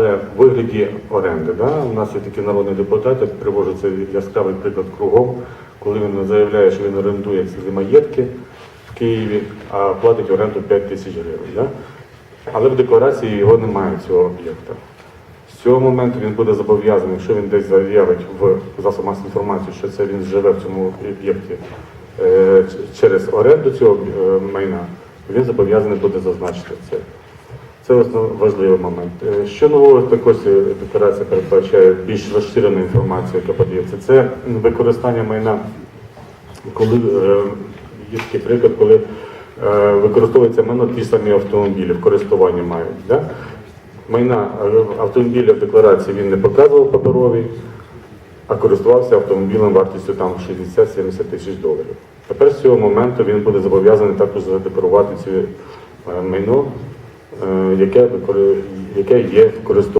Це в вигляді оренди. Да? У нас є такі народні депутати, привожу цей яскравий приклад кругом, коли він заявляє, що він орендує ці маєтки в Києві, а платить оренду 5 тисяч гривень. Да? Але в декларації його немає цього об'єкта. З цього моменту він буде зобов'язаний, якщо він десь заявить в засоб масової інформації, що це він живе в цьому об'єкті е, через оренду цього е, майна, він зобов'язаний буде зазначити це. Це важливий момент. Е, Що нового також декларація передбачає більш розширену інформацію, яка подається. Це використання майна, коли е, є такий приклад, коли е, використовується майно ті самі автомобілі, в користуванні мають. Да? Майна автомобіля в декларації він не показував паперовий, а користувався автомобілем вартістю там 60-70 тисяч доларів. Тепер з цього моменту він буде зобов'язаний також задекларувати це майно, яке, викори- яке є в користуванні.